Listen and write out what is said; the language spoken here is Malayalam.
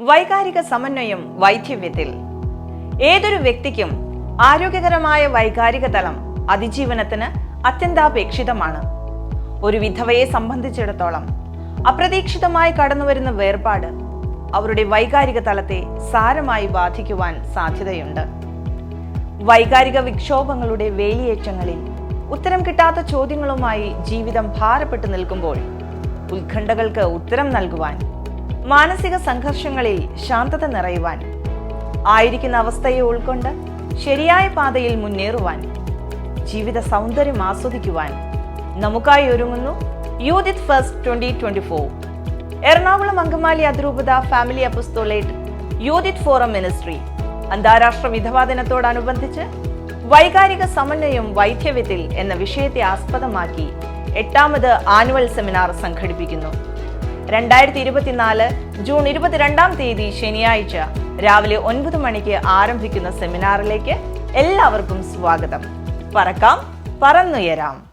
വൈകാരിക സമന്വയം വൈദ്യവ്യത്തിൽ ഏതൊരു വ്യക്തിക്കും ആരോഗ്യകരമായ വൈകാരിക തലം അതിജീവനത്തിന് അത്യന്താപേക്ഷിതമാണ്. ഒരു വിധവയെ സംബന്ധിച്ചിടത്തോളം അപ്രതീക്ഷിതമായി കടന്നുവരുന്ന വേർപാട് അവരുടെ വൈകാരിക തലത്തെ സാരമായി ബാധിക്കുവാൻ സാധ്യതയുണ്ട്. വൈകാരിക വിക്ഷോഭങ്ങളുടെ വേലിയേറ്റങ്ങളിൽ ഉത്തരം കിട്ടാത്ത ചോദ്യങ്ങളുമായി ജീവിതം ഭാരപ്പെട്ടു നിൽക്കുമ്പോൾ ഉത്കണ്ഠകൾക്ക് ഉത്തരം നൽകുവാൻ മാനസിക സംഘർഷങ്ങളിൽ ശാന്തത നിറയുവാൻ. ആയിരിക്കുന്ന അവസ്ഥയെ ഉൾക്കൊണ്ട് ശരിയായ പാതയിൽ മുന്നേറുവാൻ. ജീവിത സൗന്ദര്യം ആസ്വദിക്കുവാൻ. നമുക്കായി ഒരുങ്ങുന്നു youth first twenty twenty four. Ernakulam Angamaly അതിരൂപത family apostolate youth forum ministry. അന്താരാഷ്ട്ര വിധവാ ദിനത്തോടനുബന്ധിച്ച് വൈകാരിക സമന്വയം വൈദ്യവ്യത്തിൽ എന്ന വിഷയത്തെ ആസ്പദമാക്കി എട്ടാമത് ആനുവൽ സെമിനാർ സംഘടിപ്പിക്കുന്നു. രണ്ടായിരത്തി ഇരുപത്തിനാല് ജൂൺ ഇരുപത്തിരണ്ടാം തീയതി ശനിയാഴ്ച രാവിലെ ഒൻപത് മണിക്ക് ആരംഭിക്കുന്ന സെമിനാറിലേക്ക് എല്ലാവർക്കും സ്വാഗതം. പറക്കാം പറന്നുയരാം.